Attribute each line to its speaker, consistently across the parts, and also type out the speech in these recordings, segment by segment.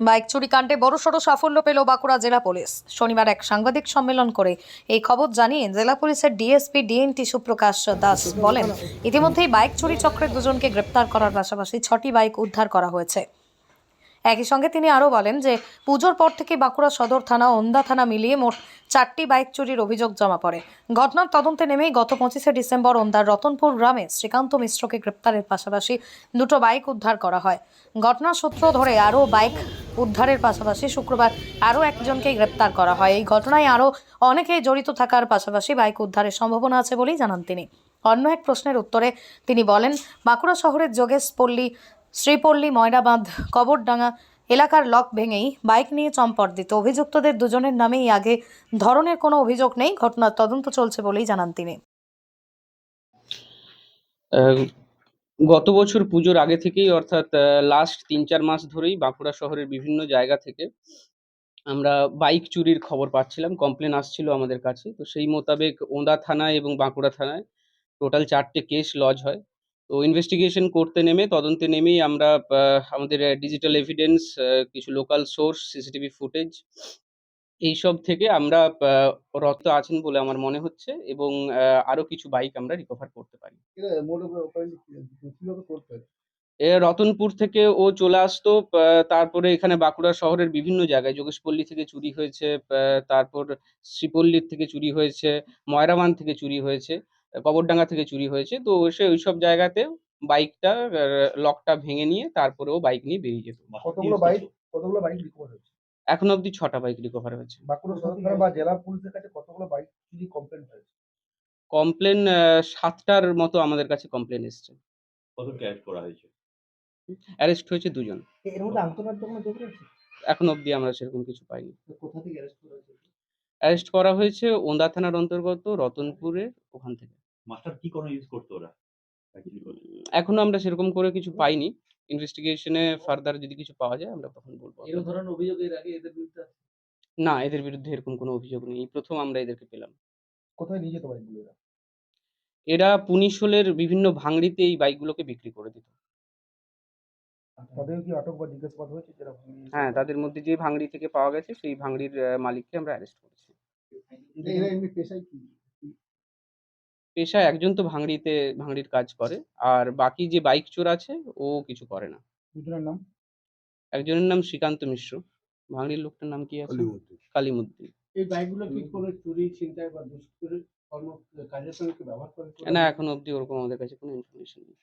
Speaker 1: Bike চুরি কাণ্ডে বড়সড় সাফল্য পেল বাঁকুড়া জেলা পুলিশ। শনিবার এক সাংবাদিক সম্মেলন করে এই খবর জানিয়ে জেলা পুলিশের ডিএসপি ডিএনটি সুপ্রকাশ দাস বলেন, ইতিমধ্যেই বাইক চুরি চক্রের দুজনকে গ্রেপ্তার করার পাশাপাশি ছটি বাইক উদ্ধার করা হয়েছে। একই সঙ্গে তিনি আরও বলেন যে, পুজোর পর থেকে বাঁকুড়া সদর থানা ওন্দা থানা মিলিয়ে মোট চারটি বাইক চুরির অভিযোগ জমা পড়ে। ঘটনার তদন্তে নেমেই গত পঁচিশে ডিসেম্বর ওন্দার রতনপুর গ্রামে শ্রীকান্ত মিশ্রকে গ্রেপ্তারের পাশাপাশি দুটো বাইক উদ্ধার করা হয়। ঘটনার সূত্র ধরে আরও বাইক উদ্ধারের পাশাপাশি শুক্রবার আরও একজনকে গ্রেপ্তার করা হয়। এই ঘটনায় আরও অনেকেই জড়িত থাকার পাশাপাশি বাইক উদ্ধারের সম্ভাবনা আছে বলেই জানান তিনি। অন্য এক প্রশ্নের উত্তরে তিনি বলেন, বাঁকুড়া শহরের যোগেশপল্লী, শ্রীপল্লী ময়রাবাঁধ কবরডাঙ্গা এলাকার লক ভেঙেই বাইক নিয়ে চম্পট দিত অভিযুক্তদের দুজনের নামেই আগে ধরনের কোনো অভিযোগ নেই। ঘটনার তদন্ত চলছে বলেই জানান তিনি।
Speaker 2: গত বছর পুজোর আগে থেকেই, অর্থাৎ লাস্ট তিন চার মাস ধরেই বাঁকুড়া শহরের বিভিন্ন জায়গা থেকে আমরা বাইক চুরির খবর পাচ্ছিলাম। কমপ্লেন আসছিল আমাদের কাছে। তো সেই মোতাবেক ওন্দা থানায় এবং বাঁকুড়া থানায় টোটাল চারটে কেস লজ হয়। তো ইনভেস্টিগেশন করতে নেমে, তদন্তে নেমেই আমরা আমাদের ডিজিটাল এভিডেন্স কিছু লোকাল সোর্স সিসিটিভি ফুটেজ এইসব থেকে আমরা রত আছেন বলে আমার মনে হচ্ছে এবং আরও কিছু বাইক আমরা রিকভার করতে পারি। রতনপুর থেকে ও চলে আসতো তারপরে এখানে বাঁকুড়া শহরের বিভিন্ন জায়গায়। যোগেশপল্লী থেকে চুরি হয়েছে তারপর শ্রীপল্লীর থেকে চুরি হয়েছে ময়রাবান থেকে চুরি হয়েছে কবরডাঙ্গা থেকে চুরি হয়েছে। তো সে ওইসব জায়গাতে বাইকটা লকটা ভেঙে নিয়ে তারপরে ও বাইক নিয়ে বেরিয়ে যেত।
Speaker 3: কতগুলো বাইক কতগুলো বাইক রিকভার হয়েছে?
Speaker 2: এখন অবধি ছটা বাইক রিকভার হয়েছে।
Speaker 3: বাঁকুড়া সদর বা জেলা পুলিশের কাছে কতগুলো বাইক চুরি কমপ্লেন হয়েছে?
Speaker 2: কমপ্লেন সাতটার মতো আমাদের কাছে কমপ্লেন এসছে।
Speaker 4: কত ক্যাশ করা হয়েছে?
Speaker 2: অ্যারেস্ট হয়েছে দুজন।
Speaker 3: এর মধ্যে আন্তর্জাতিক কোনো যোগ রয়েছে
Speaker 2: এখন অবধি আমরা সেরকম কিছু পাইনি।
Speaker 3: কোথা থেকে অ্যারেস্ট করা হয়েছে?
Speaker 2: অ্যারেস্ট করা হয়েছে ওন্দা থানার অন্তর্গত রতনপুরের ওখান থেকে।
Speaker 4: মাস্টার কি কোনো ইউজ করতো ওরা?
Speaker 2: এখনও আমরা সেরকম করে কিছু পাইনি। ইনভেস্টিগেশনে ফার্দার যদি কিছু পাওয়া যায় আমরা তখন বলব
Speaker 3: এরকম ধরনের অভিযোগ এর আগে এদের বিরুদ্ধে
Speaker 2: না এদের বিরুদ্ধে এরকম কোনো অভিযোগ নেই। এই প্রথম আমরা এদেরকে পেলাম।
Speaker 3: কোথায় নিয়ে যেত বাইকগুলো এরা?
Speaker 2: এরা পুনিশলের বিভিন্ন ভাঙড়িতে এই বাইকগুলোকে বিক্রি করে দিত।
Speaker 3: তাদের কি আটক বা জিজ্ঞাসাবাদ হয়েছে যারা
Speaker 2: হ্যাঁ তাদের মধ্যে যে ভাঙড়ি থেকে পাওয়া গেছে সেই ভাঙড়ির মালিককে আমরা অ্যারেস্ট করেছি।
Speaker 3: এরা এমনি পেশায় কি?
Speaker 2: পেশায় একজন তো ভাঙড়িতে ভাঙড়ির কাজ করে। আর বাকি যে বাইক চোর আছে ও কিছু করে না।
Speaker 3: দুজনের নাম?
Speaker 2: একজনের নাম শ্রীকান্ত মিশ্র। ভাঙড়ির লোকটার নাম কি আছে? কালিমুদ্দিন।
Speaker 5: এই বাইকগুলো কি কোনো চুরি ছিনতাই বা দুষ্কৃতির কর্ম কাজের সঙ্গে কি ব্যবহার করে
Speaker 2: না এখন অবধি ওরকম আমাদের কাছে কোনো ইনফরমেশন নেই।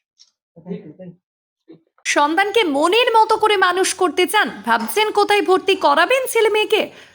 Speaker 6: সন্তানকে মনের মতো করে মানুষ করতে চান ভাবছেন কোথায় ভর্তি করাবেন ছেলে মেয়েকে